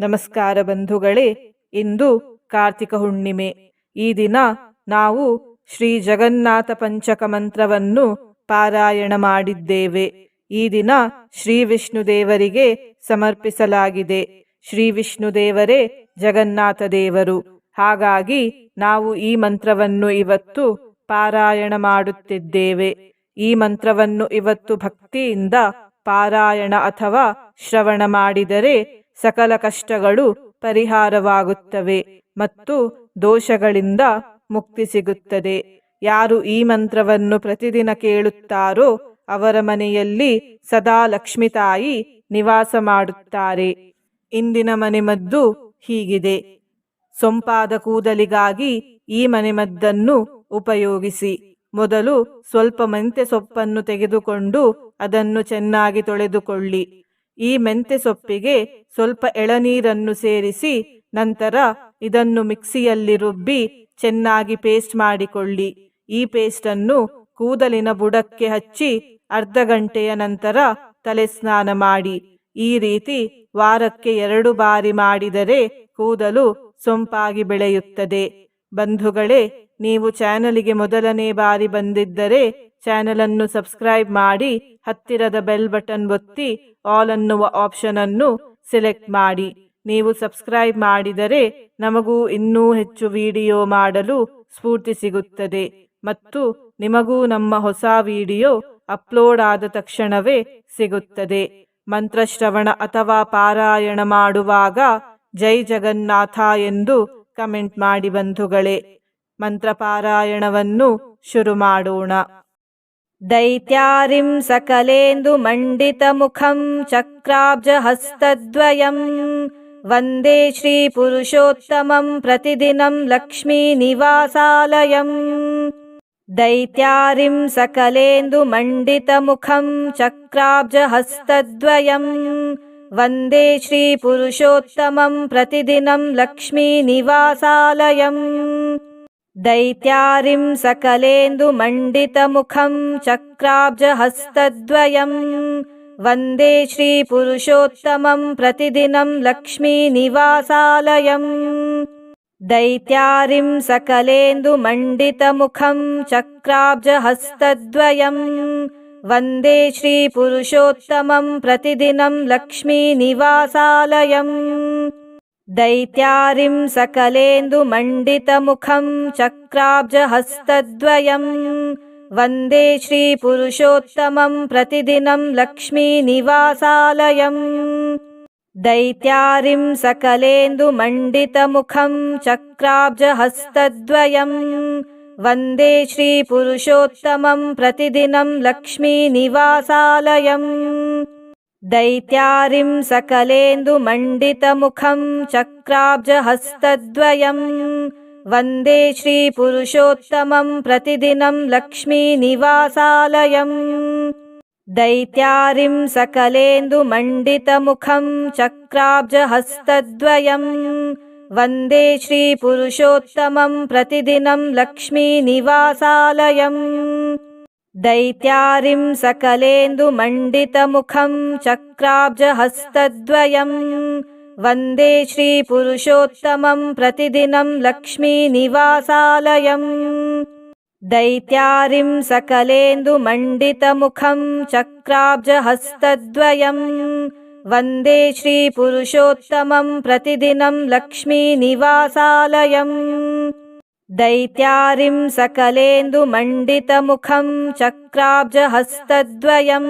ನಮಸ್ಕಾರ ಬಂಧುಗಳೇ, ಇಂದು ಕಾರ್ತಿಕ ಹುಣ್ಣಿಮೆ. ಈ ದಿನ ನಾವು ಶ್ರೀ ಜಗನ್ನಾಥ ಪಂಚಕ ಮಂತ್ರವನ್ನು ಪಾರಾಯಣ ಮಾಡಿದ್ದೇವೆ. ಈ ದಿನ ಶ್ರೀ ವಿಷ್ಣು ದೇವರಿಗೆ ಸಮರ್ಪಿಸಲಾಗಿದೆ. ಶ್ರೀ ವಿಷ್ಣು ದೇವರೇ ಜಗನ್ನಾಥ ದೇವರು. ಹಾಗಾಗಿ ನಾವು ಈ ಮಂತ್ರವನ್ನು ಇವತ್ತು ಪಾರಾಯಣ ಮಾಡುತ್ತಿದ್ದೇವೆ. ಈ ಮಂತ್ರವನ್ನು ಇವತ್ತು ಭಕ್ತಿಯಿಂದ ಪಾರಾಯಣ ಅಥವಾ ಶ್ರವಣ ಮಾಡಿದರೆ ಸಕಲ ಕಷ್ಟಗಳು ಪರಿಹಾರವಾಗುತ್ತವೆ ಮತ್ತು ದೋಷಗಳಿಂದ ಮುಕ್ತಿ ಸಿಗುತ್ತದೆ. ಯಾರು ಈ ಮಂತ್ರವನ್ನು ಪ್ರತಿದಿನ ಕೇಳುತ್ತಾರೋ ಅವರ ಮನೆಯಲ್ಲಿ ಸದಾ ಲಕ್ಷ್ಮಿ ತಾಯಿ ನಿವಾಸ ಮಾಡುತ್ತಾರೆ. ಇಂದಿನ ಮನೆಮದ್ದು ಹೀಗಿದೆ. ಸೊಂಪಾದ ಕೂದಲಿಗಾಗಿ ಈ ಮನೆಮದ್ದನ್ನು ಉಪಯೋಗಿಸಿ. ಮೊದಲು ಸ್ವಲ್ಪ ಮೆಂತೆ ಸೊಪ್ಪನ್ನು ತೆಗೆದುಕೊಂಡು ಅದನ್ನು ಚೆನ್ನಾಗಿ ತೊಳೆದುಕೊಳ್ಳಿ. ಈ ಮೆಂತೆ ಸೊಪ್ಪಿಗೆ ಸ್ವಲ್ಪ ಎಳನೀರನ್ನು ಸೇರಿಸಿ ನಂತರ ಇದನ್ನು ಮಿಕ್ಸಿಯಲ್ಲಿ ರುಬ್ಬಿ ಚೆನ್ನಾಗಿ ಪೇಸ್ಟ್ ಮಾಡಿಕೊಳ್ಳಿ. ಈ ಪೇಸ್ಟನ್ನು ಕೂದಲಿನ ಬುಡಕ್ಕೆ ಹಚ್ಚಿ ಅರ್ಧ ಗಂಟೆಯ ನಂತರ ತಲೆ ಸ್ನಾನ ಮಾಡಿ. ಈ ರೀತಿ ವಾರಕ್ಕೆ ಎರಡು ಬಾರಿ ಮಾಡಿದರೆ ಕೂದಲು ಸೊಂಪಾಗಿ ಬೆಳೆಯುತ್ತದೆ. ಬಂಧುಗಳೇ, ನೀವು ಚಾನಲಿಗೆ ಮೊದಲನೇ ಬಾರಿ ಬಂದಿದ್ದರೆ ಚಾನಲ್ ಅನ್ನು ಸಬ್ಸ್ಕ್ರೈಬ್ ಮಾಡಿ, ಹತ್ತಿರದ ಬೆಲ್ ಬಟನ್ ಒತ್ತಿ, ಆಲ್ ಅನ್ನುವ ಆಪ್ಷನ್ ಅನ್ನು ಸೆಲೆಕ್ಟ್ ಮಾಡಿ. ನೀವು ಸಬ್ಸ್ಕ್ರೈಬ್ ಮಾಡಿದರೆ ನಮಗೂ ಇನ್ನೂ ಹೆಚ್ಚು ವಿಡಿಯೋ ಮಾಡಲು ಸ್ಫೂರ್ತಿ ಸಿಗುತ್ತದೆ. ಮತ್ತು ನಿಮಗೂ ನಮ್ಮ ಹೊಸ ವಿಡಿಯೋ ಅಪ್ಲೋಡ್ ಆದ ತಕ್ಷಣವೇ ಸಿಗುತ್ತದೆ. ಮಂತ್ರಶ್ರವಣ ಅಥವಾ ಪಾರಾಯಣ ಮಾಡುವಾಗ ಜೈ ಜಗನ್ನಾಥ ಎಂದು ಕಮೆಂಟ್ ಮಾಡಿ ಬಂಧುಗಳೇ. ಮಂತ್ರ ಪಾರಾಯಣವನ್ನು ಶುರು ಮಾಡೋಣ. दैत्यारिं सकलेन्दुमण्डितमुखं चक्राब्जहस्तद्वयम् वन्दे श्रीपुरुषोत्तमं प्रतिदिनं लक्ष्मीनिवासालयम्। दैत्यारिं सकलेन्दुमण्डितमुखं चक्राब्जहस्तद्वयम् वन्दे श्रीपुरुषोत्तमं प्रतिदिनं लक्ष्मीनिवासालयम् दैत्यारिं सकलेन्दुमण्डितमुखं चक्राब्जहस्तद्वयम् वन्दे श्रीपुरुषोत्तमं प्रतिदिनं लक्ष्मीनिवासालयम्। दैत्यारिं सकलेन्दुमण्डितमुखं चक्राब्जहस्तद्वयम्। वन्दे श्रीपुरुषोत्तमं प्रतिदिनं लक्ष्मीनिवासालयम् दैत्यारिं सकलेन्दुमण्डितमुखं चक्राब्जहस्तद्वयम् वन्दे श्रीपुरुषोत्तमं प्रतिदिनं लक्ष्मीनिवासालयम्। दैत्यारिं सकलेन्दुमण्डितमुखं चक्राब्जहस्तद्वयम् वन्दे श्रीपुरुषोत्तमं प्रतिदिनं लक्ष्मीनिवासालयम् दैत्यारिं सकलेन्दुमण्डितमुखं चक्राब्जहस्तद्वयम् वन्दे श्रीपुरुषोत्तमं प्रतिदिनं लक्ष्मीनिवासालयम्। दैत्यारिं सकलेन्दुमण्डितमुखं चक्राब्जहस्तद्वयम् वन्दे श्रीपुरुषोत्तमं प्रतिदिनं लक्ष्मीनिवासालयम् दैत्यारिं सकलेन्दुमण्डितमुखं चक्राब्जहस्तद्वयम् वन्दे श्रीपुरुषोत्तमं प्रतिदिनं लक्ष्मीनिवासालयम्। दैत्यारिं सकलेन्दुमण्डितमुखं चक्राब्जहस्तद्वयम् वन्दे श्रीपुरुषोत्तमं प्रतिदिनं लक्ष्मीनिवासालयम् दैत्यारिं सकलेन्दुमण्डितमुखं चक्राब्जहस्तद्वयम्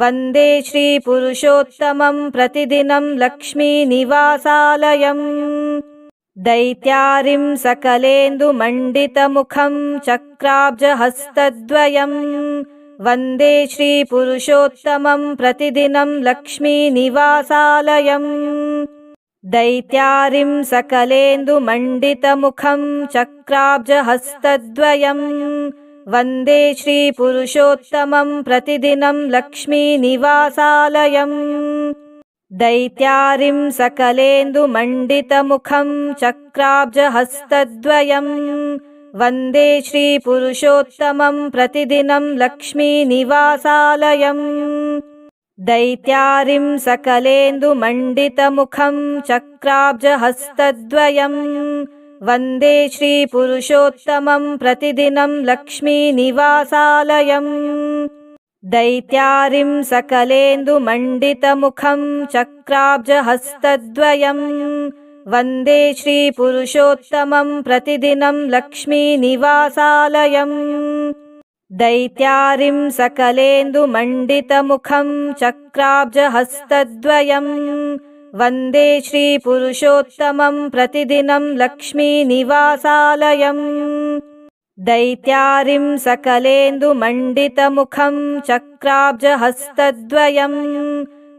वन्दे श्रीपुरुषोत्तमं प्रतिदिनं लक्ष्मीनिवासालयम् दैत्यारिं सकलेन्दुमण्डितमुखं चक्राब्जहस्तद्वयम् वन्दे श्रीपुरुषोत्तमं प्रतिदिनं लक्ष्मीनिवासालयम् दैत्यारिं सकलेन्दुमण्डितमुखं चक्राब्जहस्तद्वयम् वन्दे श्रीपुरुषोत्तमं प्रतिदिनं लक्ष्मीनिवासालयम्। दैत्यारिं सकलेन्दुमण्डितमुखं चक्राब्जहस्तद्वयम् वन्दे श्रीपुरुषोत्तमं प्रतिदिनं लक्ष्मीनिवासालयम् दैत्यारिं सकलेन्दुमण्डितमुखं चक्राब्जहस्तद्वयम् वन्दे श्रीपुरुषोत्तमं प्रतिदिनं लक्ष्मीनिवासालयम्। दैत्यारिं सकलेन्दुमण्डितमुखं चक्राब्जहस्तद्वयम् वन्दे श्रीपुरुषोत्तमं प्रतिदिनं लक्ष्मीनिवासालयम् दैत्यारिं सकलेन्दुमण्डितमुखं चक्राब्जहस्तद्वयम् वन्दे श्रीपुरुषोत्तमं प्रतिदिनं लक्ष्मीनिवासालयम् दैत्यारिं सकलेन्दुमण्डितमुखं चक्राब्जहस्तद्वयम्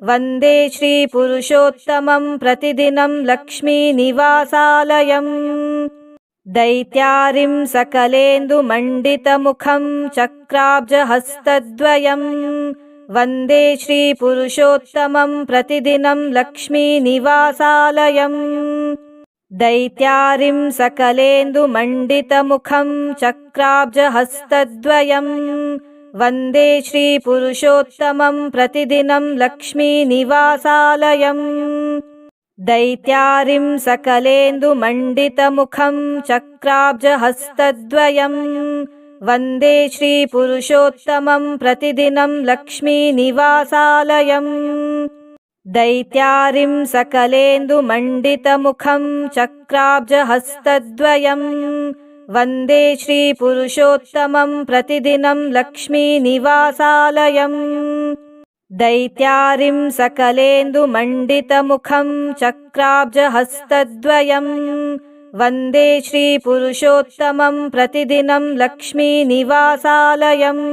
वन्दे श्रीपुरुषोत्तमं प्रतिदिनं लक्ष्मीनिवासालयम् दैत्यारिं सकलेन्दुमण्डितमुखं चक्राब्जहस्तद्वयम् वन्दे श्रीपुरुषोत्तमं प्रतिदिनं लक्ष्मीनिवासालयम्। दैत्यारिं सकलेन्दुमण्डितमुखं चक्राब्जहस्तद्वयम् वन्दे श्रीपुरुषोत्तमं प्रतिदिनं लक्ष्मीनिवासालयम् दैत्यारिं सकलेन्दुमण्डितमुखं चक्राब्जहस्तद्वयम् वन्दे श्रीपुरुषोत्तमं प्रतिदिनं लक्ष्मीनिवासालयम्। दैत्यारिं सकलेन्दुमण्डितमुखं चक्राब्जहस्तद्वयम्। वन्दे श्रीपुरुषोत्तमं प्रतिदिनं लक्ष्मीनिवासालयम् दैत्यारिं सकलेन्दुमण्डितमुखं चक्राब्जहस्तद्वयम् वन्दे श्रीपुरुषोत्तमं प्रतिदिनं लक्ष्मीनिवासालयम्।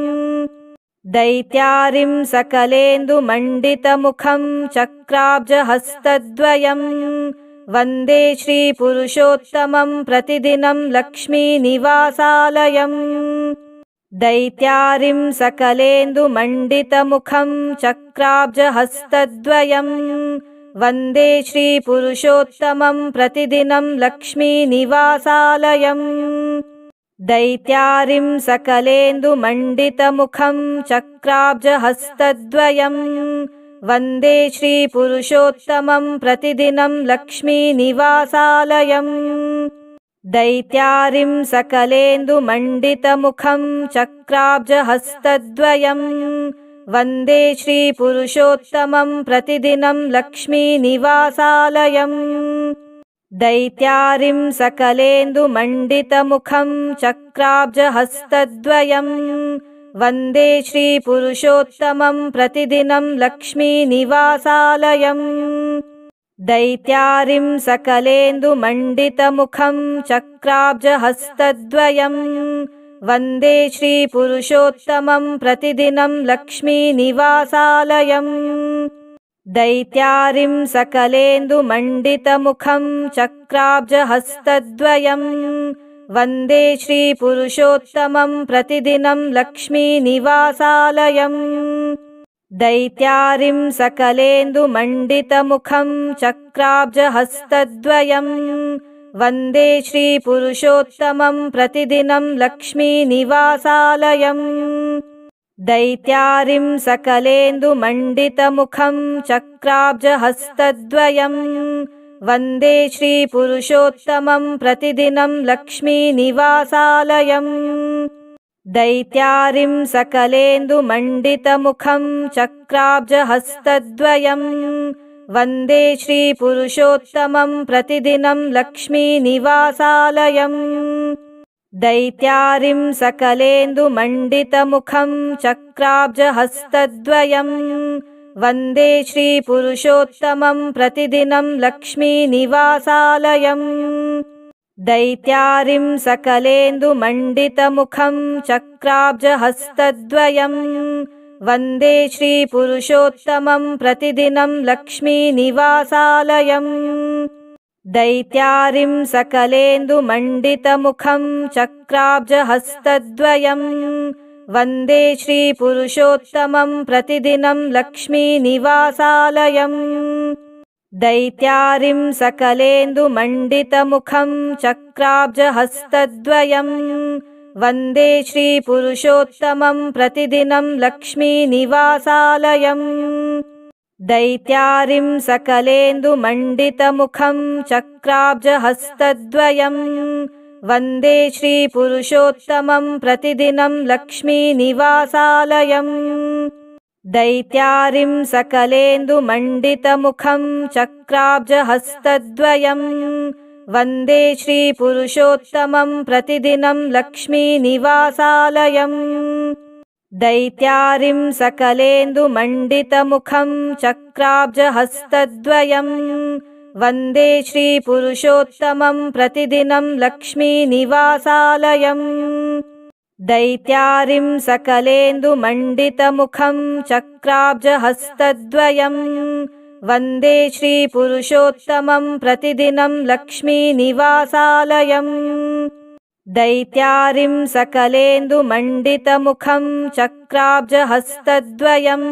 दैत्यारिं सकलेन्दुमण्डितमुखं चक्राब्जहस्तद्वयम् वन्दे श्रीपुरुषोत्तमं प्रतिदिनं लक्ष्मीनिवासालयम् दैत्यारिं सकलेन्दुमण्डितमुखं चक्राब्जहस्तद्वयम् वन्दे श्रीपुरुषोत्तमं प्रतिदिनं लक्ष्मीनिवासालयम्। दैत्यारिं सकलेन्दुमण्डितमुखं चक्राब्जहस्तद्वयम् वन्दे श्रीपुरुषोत्तमं प्रतिदिनं लक्ष्मीनिवासालयम् दैत्यारिं सकलेन्दुमण्डितमुखं चक्राब्जहस्तद्वयम् वन्दे श्रीपुरुषोत्तमं प्रतिदिनं लक्ष्मीनिवासालयम्। दैत्यारिं सकलेन्दुमण्डितमुखं चक्राब्जहस्तद्वयम्। वन्दे श्रीपुरुषोत्तमं प्रतिदिनं लक्ष्मीनिवासालयम् दैत्यारिं सकलेन्दुमण्डितमुखं चक्राब्जहस्तद्वयम् वन्दे श्रीपुरुषोत्तमं प्रतिदिनं लक्ष्मीनिवासालयम् दैत्यारिं सकलेन्दुमण्डितमुखं चक्राब्जहस्तद्वयम् वन्दे श्रीपुरुषोत्तमं प्रतिदिनं लक्ष्मीनिवासालयम् दैत्यारिं सकलेन्दुमण्डितमुखं चक्राब्जहस्तद्वयम् वन्दे श्रीपुरुषोत्तमं प्रतिदिनं लक्ष्मीनिवासालयम्। दैत्यारिं सकलेन्दुमण्डितमुखं चक्राब्जहस्तद्वयम् वन्दे श्रीपुरुषोत्तमं प्रतिदिनं लक्ष्मीनिवासालयम् दैत्यारिं सकलेन्दुमण्डितमुखं चक्राब्जहस्तद्वयम्। वन्दे श्रीपुरुषोत्तमं प्रतिदिनं लक्ष्मीनिवासालयम्। दैत्यारिं सकलेन्दुमण्डितमुखं चक्राब्जहस्तद्वयम्। वन्दे श्रीपुरुषोत्तमं प्रतिदिनं लक्ष्मीनिवासालयम् दैत्यारिं सकलेन्दुमण्डितमुखं चक्राब्जहस्तद्वयम् वन्दे श्रीपुरुषोत्तमं प्रतिदिनं लक्ष्मीनिवासालयम्। दैत्यारिं सकलेन्दुमण्डितमुखं चक्राब्जहस्तद्वयम् वन्दे श्रीपुरुषोत्तमं प्रतिदिनं लक्ष्मीनिवासालयम् दैत्यारिं सकलेन्दुमण्डितमुखं चक्राब्जहस्तद्वयम् वन्दे श्रीपुरुषोत्तमं प्रतिदिनं लक्ष्मीनिवासालयम्। दैत्यारिं सकलेन्दुमण्डितमुखं चक्राब्जहस्तद्वयम् वन्दे श्रीपुरुषोत्तमं प्रतिदिनं लक्ष्मीनिवासालयम् दैत्यारिं सकलेन्दुमण्डितमुखं चक्राब्जहस्तद्वयम् वन्दे श्रीपुरुषोत्तमं प्रतिदिनं लक्ष्मीनिवासालयम्। दैत्यारिं सकलेन्दुमण्डितमुखं चक्राब्जहस्तद्वयम् वन्दे श्रीपुरुषोत्तमं प्रतिदिनं लक्ष्मीनिवासालयम् दैत्यारिं सकलेन्दुमण्डितमुखं चक्राब्जहस्तद्वयम् वन्दे श्रीपुरुषोत्तमं प्रतिदिनं लक्ष्मीनिवासालयम् दैत्यारिं सकलेन्दुमण्डितमुखं चक्राब्जहस्तद्वयम्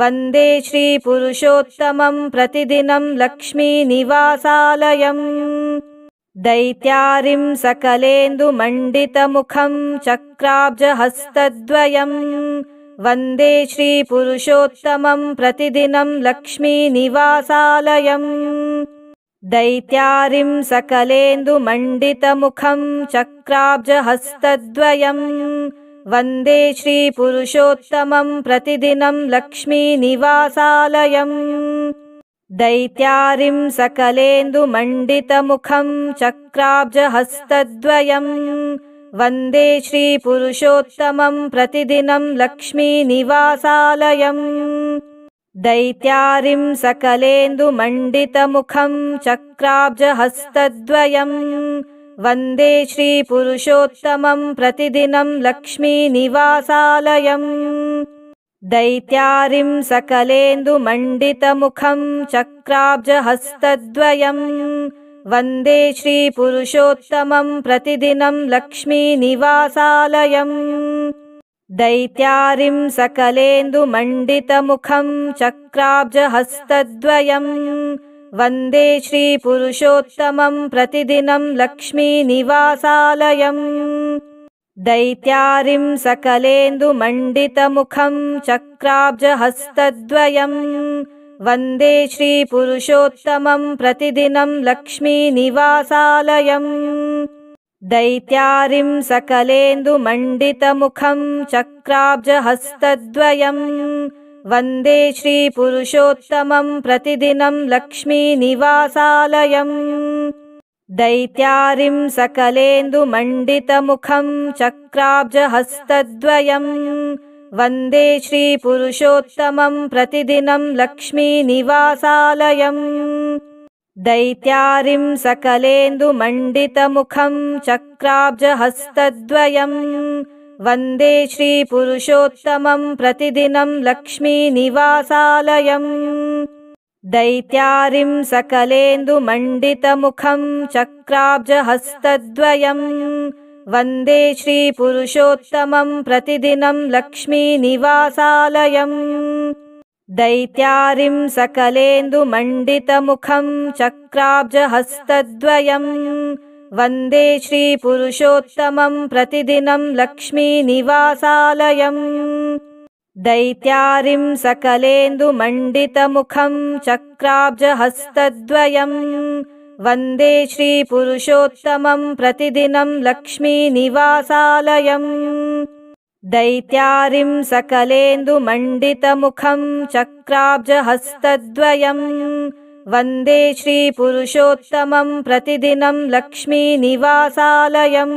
वन्दे श्रीपुरुषोत्तमं प्रतिदिनं लक्ष्मीनिवासालयम् दैत्यारिं सकलेन्दुमण्डितमुखं चक्राब्जहस्तद्वयम् वन्दे श्रीपुरुषोत्तमं प्रतिदिनं लक्ष्मीनिवासालयम्। दैत्यारिं सकलेन्दुमण्डितमुखं चक्राब्जहस्तद्वयम् वन्दे श्रीपुरुषोत्तमं प्रतिदिनं लक्ष्मीनिवासालयम् दैत्यारिं सकलेन्दुमण्डितमुखं चक्राब्जहस्तद्वयम् वन्दे श्रीपुरुषोत्तमं प्रतिदिनं लक्ष्मीनिवासालयम्। दैत्यारिं सकलेन्दुमण्डितमुखं चक्राब्जहस्तद्वयम् वन्दे श्रीपुरुषोत्तमं प्रतिदिनं लक्ष्मीनिवासालयम् दैत्यारिं सकलेन्दुमण्डितमुखं चक्राब्जहस्तद्वयम् वन्दे श्रीपुरुषोत्तमं प्रतिदिनं लक्ष्मीनिवासालयम्। दैत्यारिं सकलेन्दुमण्डितमुखं चक्राब्जहस्तद्वयम् वन्दे श्रीपुरुषोत्तमं प्रतिदिनं लक्ष्मीनिवासालयम् दैत्यारिं सकलेन्दुमण्डितमुखं चक्राब्जहस्तद्वयम् वन्दे श्रीपुरुषोत्तमं प्रतिदिनं लक्ष्मीनिवासालयम्। दैत्यारिं सकलेन्दुमण्डितमुखं चक्राब्जहस्तद्वयम् वन्दे श्रीपुरुषोत्तमं प्रतिदिनं लक्ष्मीनिवासालयम् दैत्यारिं सकलेन्दुमण्डितमुखं चक्राब्जहस्तद्वयम् वन्दे श्रीपुरुषोत्तमं प्रतिदिनं लक्ष्मीनिवासालयम्। दैत्यारिं सकलेन्दुमण्डितमुखं चक्राब्जहस्तद्वयम्। वन्दे श्रीपुरुषोत्तमं प्रतिदिनं लक्ष्मीनिवासालयम् दैत्यारिं सकलेन्दुमण्डितमुखं चक्राब्जहस्तद्वयम्। वन्दे श्रीपुरुषोत्तमं प्रतिदिनं लक्ष्मीनिवासालयम्। दैत्यारिं सकलेन्दुमण्डितमुखं चक्राब्जहस्तद्वयम्। वन्दे श्रीपुरुषोत्तमं प्रतिदिनं लक्ष्मीनिवासालयम् दैत्यारिं सकलेन्दुमण्डितमुखं चक्राब्जहस्तद्वयम् वन्दे श्रीपुरुषोत्तमं प्रतिदिनं लक्ष्मीनिवासालयम्। दैत्यारिं सकलेन्दुमण्डितमुखं चक्राब्जहस्तद्वयम् वन्दे श्रीपुरुषोत्तमं प्रतिदिनं लक्ष्मीनिवासालयम्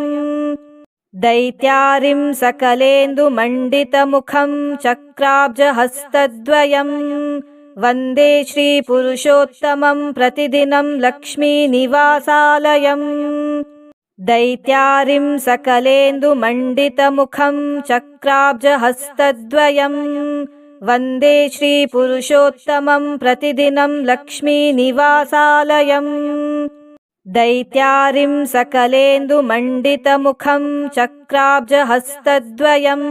दैत्यारिं सकलेन्दुमण्डितमुखं चक्राब्जहस्तद्वयम् वन्दे श्रीपुरुषोत्तमं प्रतिदिनं लक्ष्मीनिवासालयम्। दैत्यारिं सकलेन्दुमण्डितमुखं चक्राब्जहस्तद्वयम् वन्दे श्रीपुरुषोत्तमं प्रतिदिनं लक्ष्मीनिवासालयम् दैत्यारिं सकलेन्दुमण्डितमुखं चक्राब्जहस्तद्वयम्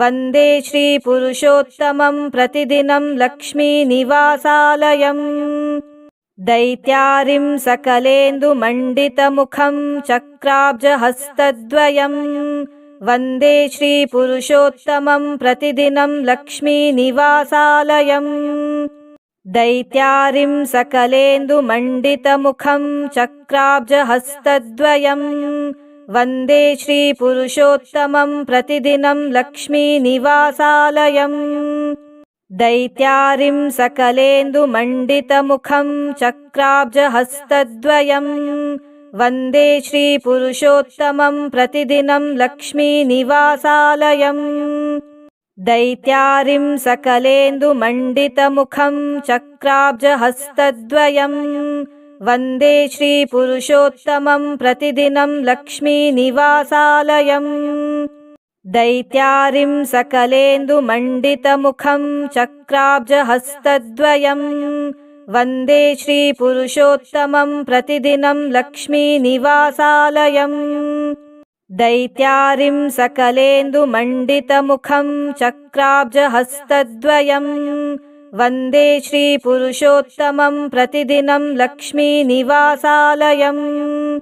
वन्दे श्रीपुरुषोत्तमं प्रतिदिनं लक्ष्मीनिवासालयम् दैत्यारिं सकलेन्दुमण्डितमुखं चक्राब्जहस्तद्वयम् वन्दे श्रीपुरुषोत्तमं प्रतिदिनं लक्ष्मीनिवासालयम् दैत्यारिं सकलेन्दुमण्डितमुखं चक्राब्जहस्तद्वयम् वन्दे श्रीपुरुषोत्तमं प्रतिदिनं लक्ष्मीनिवासालयम्। दैत्यारिं सकलेन्दुमण्डितमुखं चक्राब्जहस्तद्वयम् वन्दे श्रीपुरुषोत्तमं प्रतिदिनं लक्ष्मीनिवासालयम् दैत्यारिं सकलेन्दुमण्डितमुखं चक्राब्जहस्तद्वयम् वन्दे श्रीपुरुषोत्तमं प्रतिदिनं लक्ष्मीनिवासालयम्। दैत्यारिं सकलेन्दुमण्डितमुखं चक्राब्जहस्तद्वयम्। वन्दे श्रीपुरुषोत्तमं प्रतिदिनं लक्ष्मीनिवासालयम् दैत्यारिं सकलेन्दुमण्डितमुखं चक्राब्जहस्तद्वयम् वन्दे श्रीपुरुषोत्तमं प्रतिदिनं लक्ष्मीनिवासालयम्।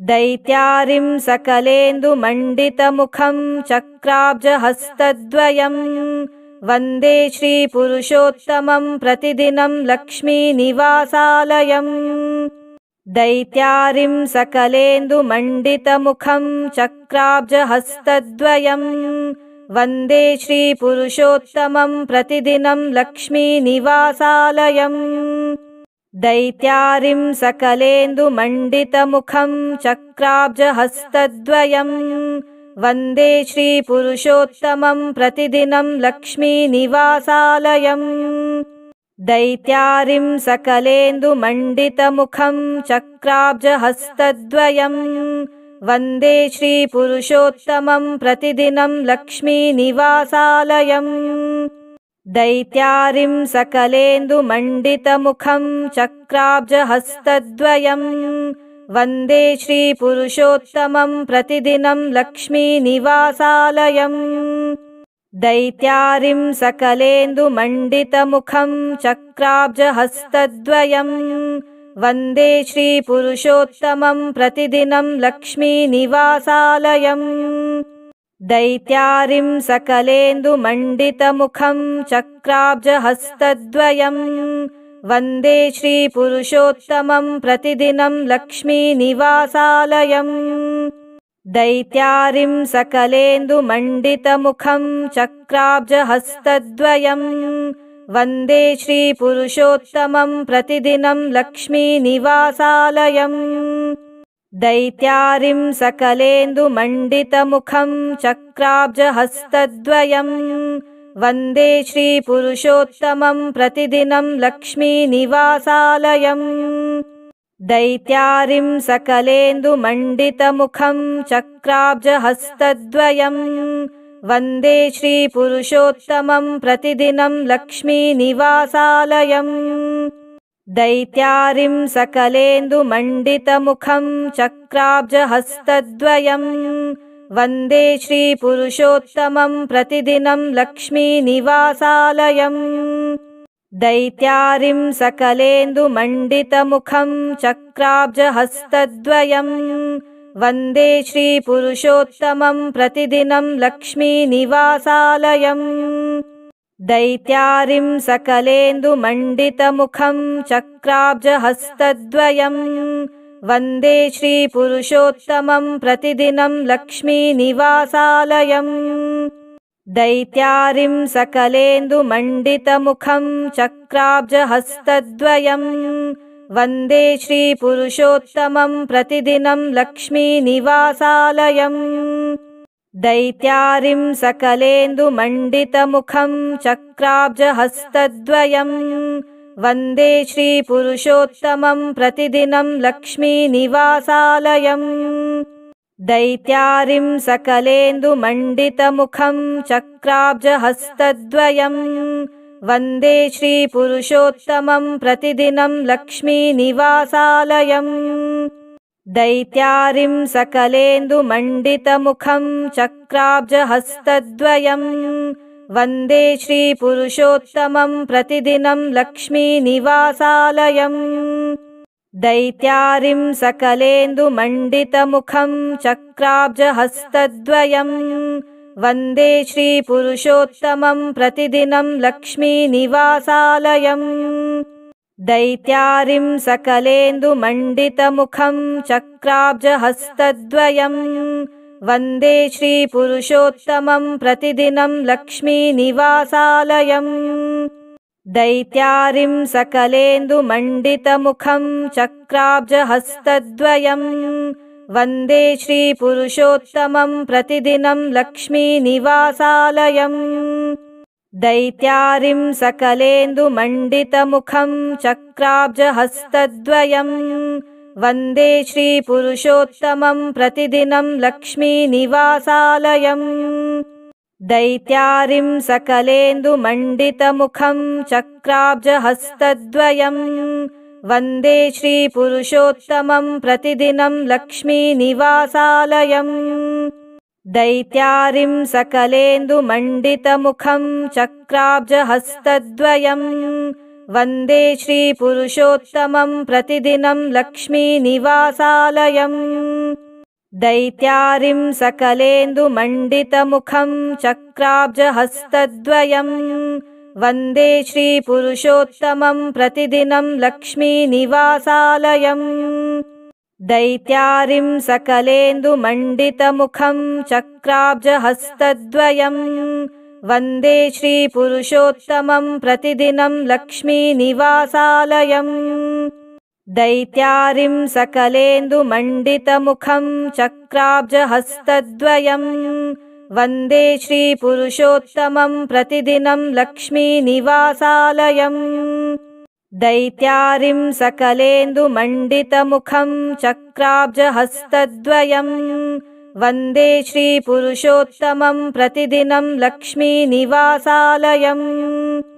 दैत्यारिं सकलेन्दुमण्डितमुखं चक्राब्जहस्तद्वयम्। वन्दे श्रीपुरुषोत्तमं प्रतिदिनं लक्ष्मीनिवासालयम् दैत्यारिं सकलेन्दुमण्डितमुखं चक्राब्जहस्तद्वयम् वन्दे श्रीपुरुषोत्तमं प्रतिदिनं लक्ष्मीनिवासालयम्। दैत्यारिं सकलेन्दुमण्डितमुखं चक्राब्जहस्तद्वयम् वन्दे श्रीपुरुषोत्तमं प्रतिदिनं लक्ष्मीनिवासालयम् दैत्यारिं सकलेन्दुमण्डितमुखं चक्राब्जहस्तद्वयम् वन्दे श्रीपुरुषोत्तमं प्रतिदिनं लक्ष्मीनिवासालयम्। दैत्यारिं सकलेन्दुमण्डितमुखं चक्राब्जहस्तद्वयम् वन्दे श्रीपुरुषोत्तमं प्रतिदिनं लक्ष्मीनिवासालयम् दैत्यारिं सकलेन्दुमण्डितमुखं चक्राब्जहस्तद्वयम् वन्दे श्रीपुरुषोत्तमं प्रतिदिनं लक्ष्मीनिवासालयम् दैत्यारिं सकलेन्दुमण्डितमुखं चक्राब्जहस्तद्वयम् वन्दे श्रीपुरुषोत्तमं प्रतिदिनं लक्ष्मीनिवासालयम् दैत्यारिं सकलेन्दुमण्डितमुखं चक्राब्जहस्तद्वयम् वन्दे श्रीपुरुषोत्तमं प्रतिदिनं लक्ष्मीनिवासालयम्। दैत्यारिं सकलेन्दुमण्डितमुखं चक्राब्जहस्तद्वयम् वन्दे श्रीपुरुषोत्तमं प्रतिदिनं लक्ष्मीनिवासालयम् दैत्यारिं सकलेन्दुमण्डितमुखं चक्राब्जहस्तद्वयम् वन्दे श्रीपुरुषोत्तमं प्रतिदिनं लक्ष्मीनिवासालयम्। दैत्यारिं सकलेन्दुमण्डितमुखं चक्राब्जहस्तद्वयम् वन्दे श्रीपुरुषोत्तमं प्रतिदिनं लक्ष्मीनिवासालयम् दैत्यारिं सकलेन्दुमण्डितमुखं चक्राब्जहस्तद्वयम् वन्दे श्रीपुरुषोत्तमं प्रतिदिनं लक्ष्मीनिवासालयम्। दैत्यारिं सकलेन्दुमण्डितमुखं चक्राब्जहस्तद्वयम् वन्दे श्रीपुरुषोत्तमं प्रतिदिनं लक्ष्मीनिवासालयम् दैत्यारिं सकलेन्दुमण्डितमुखं चक्राब्जहस्तद्वयम् वन्दे श्रीपुरुषोत्तमं प्रतिदिनं लक्ष्मीनिवासालयम्। दैत्यारिं सकलेन्दुमण्डितमुखं चक्राब्जहस्तद्वयम् वन्दे श्रीपुरुषोत्तमं प्रतिदिनं लक्ष्मीनिवासालयम् दैत्यारिं सकलेन्दुमण्डितमुखं चक्राब्जहस्तद्वयम् वन्दे श्रीपुरुषोत्तमं प्रतिदिनं लक्ष्मीनिवासालयम्। दैत्यारिं सकलेन्दुमण्डितमुखं चक्राब्जहस्तद्वयम् वन्दे श्रीपुरुषोत्तमं प्रतिदिनं लक्ष्मीनिवासालयम् दैत्यारिं सकलेन्दुमण्डितमुखं चक्राब्जहस्तद्वयम् वन्दे श्रीपुरुषोत्तमं प्रतिदिनं लक्ष्मीनिवासालयम् दैत्यारिं सकलेन्दुमण्डितमुखं चक्राब्जहस्तद्वयम् वन्दे श्रीपुरुषोत्तमं प्रतिदिनं लक्ष्मीनिवासालयम् दैत्यारिं सकलेन्दुमण्डितमुखं चक्राब्जहस्तद्वयम् वन्दे श्रीपुरुषोत्तमं प्रतिदिनं लक्ष्मीनिवासालयम्। दैत्यारिं सकलेन्दुमण्डितमुखं चक्राब्जहस्तद्वयम् वन्दे श्रीपुरुषोत्तमं प्रतिदिनं लक्ष्मीनिवासालयम् दैत्यारिं सकलेन्दुमण्डितमुखं चक्राब्जहस्तद्वयम् वन्दे श्रीपुरुषोत्तमं प्रतिदिनं लक्ष्मीनिवासालयम्। दैत्यारिं सकलेन्दुमण्डितमुखं चक्राब्जहस्तद्वयम् वन्दे श्रीपुरुषोत्तमं प्रतिदिनं लक्ष्मीनिवासालयम् दैत्यारिं सकलेन्दुमण्डितमुखं चक्राब्जहस्तद्वयम् वन्दे श्रीपुरुषोत्तमं प्रतिदिनं लक्ष्मीनिवासालयम् दैत्यारिं सकलेन्दुमण्डितमुखं चक्राब्जहस्तद्वयम् वन्दे श्रीपुरुषोत्तमं प्रतिदिनं लक्ष्मीनिवासालयम् दैत्यारिं सकलेन्दुमण्डितमुखं चक्राब्जहस्तद्वयम् वन्दे श्रीपुरुषोत्तमं प्रतिदिनं लक्ष्मीनिवासालयम्। दैत्यारिं सकलेन्दुमण्डितमुखं चक्राब्जहस्तद्वयम् वन्दे श्रीपुरुषोत्तमं प्रतिदिनं लक्ष्मीनिवासालयम्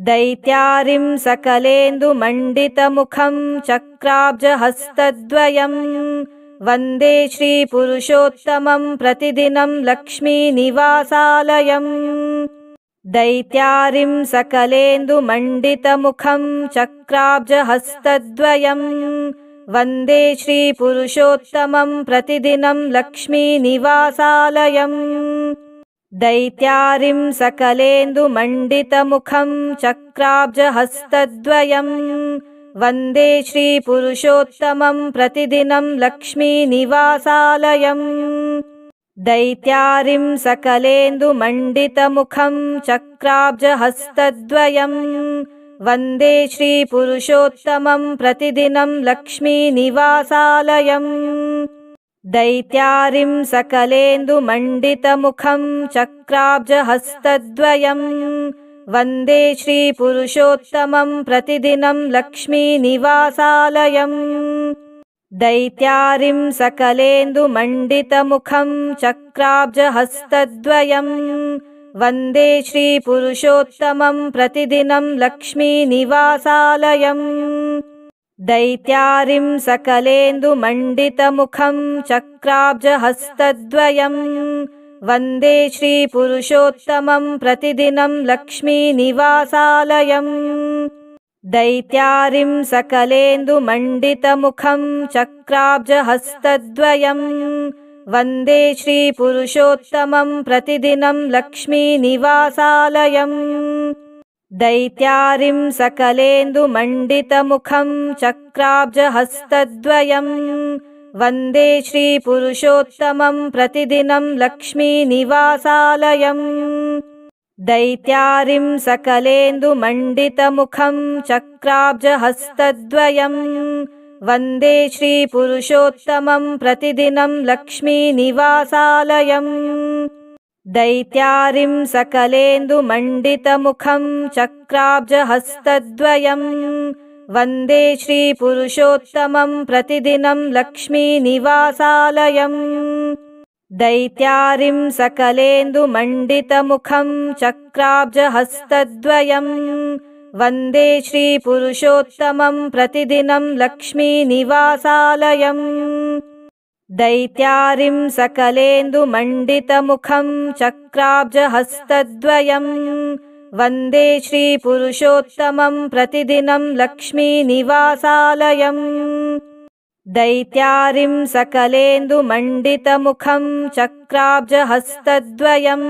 दैत्यारिं सकलेन्दुमण्डितमुखं चक्राब्जहस्तद्वयम् वन्दे श्रीपुरुषोत्तमं प्रतिदिनं लक्ष्मीनिवासालयम्। दैत्यारिं सकलेन्दुमण्डितमुखं चक्राब्जहस्तद्वयम्। वन्दे श्रीपुरुषोत्तमं प्रतिदिनं लक्ष्मीनिवासालयम् दैत्यारिं सकलेन्दुमण्डितमुखं चक्राब्जहस्तद्वयम् वन्दे श्रीपुरुषोत्तमं प्रतिदिनं लक्ष्मीनिवासालयम् दैत्यारिं सकलेन्दुमण्डितमुखं चक्राब्जहस्तद्वयम् वन्दे श्रीपुरुषोत्तमं प्रतिदिनं लक्ष्मीनिवासालयम् दैत्यारिं सकलेन्दुमण्डितमुखं चक्राब्जहस्तद्वयम् वन्दे श्रीपुरुषोत्तमं प्रतिदिनं लक्ष्मीनिवासालयम्। दैत्यारिं सकलेन्दुमण्डितमुखं चक्राब्जहस्तद्वयम् वन्दे श्रीपुरुषोत्तमं प्रतिदिनं लक्ष्मीनिवासालयम् दैत्यारिं सकलेन्दुमण्डितमुखं चक्राब्जहस्तद्वयम् वन्दे श्रीपुरुषोत्तमं प्रतिदिनं लक्ष्मीनिवासालयम्। दैत्यारिं सकलेन्दुमण्डितमुखं चक्राब्जहस्तद्वयम् वन्दे श्रीपुरुषोत्तमं प्रतिदिनं लक्ष्मीनिवासालयम् दैत्यारिं सकलेन्दुमण्डितमुखं चक्राब्जहस्तद्वयम् वन्दे श्रीपुरुषोत्तमं प्रतिदिनं लक्ष्मीनिवासालयम् दैत्यारिं सकलेन्दुमण्डितमुखं चक्राब्जहस्तद्वयम् वन्दे श्रीपुरुषोत्तमं प्रतिदिनं लक्ष्मीनिवासालयम् दैत्यारिं सकलेन्दुमण्डितमुखं चक्राब्जहस्तद्वयम् वन्दे श्रीपुरुषोत्तमं प्रतिदिनं लक्ष्मीनिवासालयम्। दैत्यारिं सकलेन्दुमण्डितमुखं चक्राब्जहस्तद्वयम् वन्दे श्रीपुरुषोत्तमं प्रतिदिनं लक्ष्मीनिवासालयम् दैत्यारिं सकलेन्दुमण्डितमुखं चक्राब्जहस्तद्वयं। वन्दे श्रीपुरुषोत्तमं प्रतिदिनं लक्ष्मीनिवासालयम्। दैत्यारिं सकलेन्दुमण्डितमुखं चक्राब्जहस्तद्वयं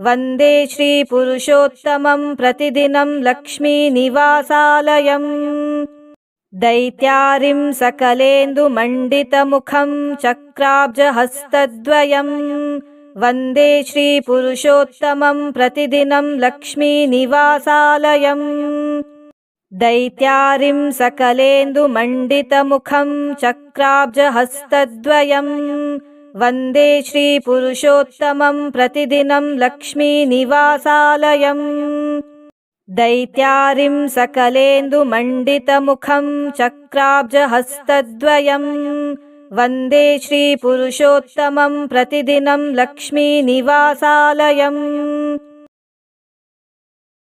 वन्दे श्रीपुरुषोत्तमं प्रतिदिनं लक्ष्मीनिवासालयम् दैत्यारिं सकलेन्दुमण्डितमुखं चक्राब्जहस्तद्वयं वन्दे श्रीपुरुषोत्तमं प्रतिदिनं लक्ष्मीनिवासालयम् दैत्यारिं सकलेन्दुमण्डितमुखं चक्राब्जहस्तद्वयं वन्दे श्री श्रीपुरुषोत्तमं प्रतिदिनं लक्ष्मीनिवासालयम् दैत्यारिं सकलेन्दुमण्डितमुखं चक्राब्जहस्तद्वयं। वन्दे श्रीपुरुषोत्तमं प्रतिदिनं लक्ष्मीनिवासालयम्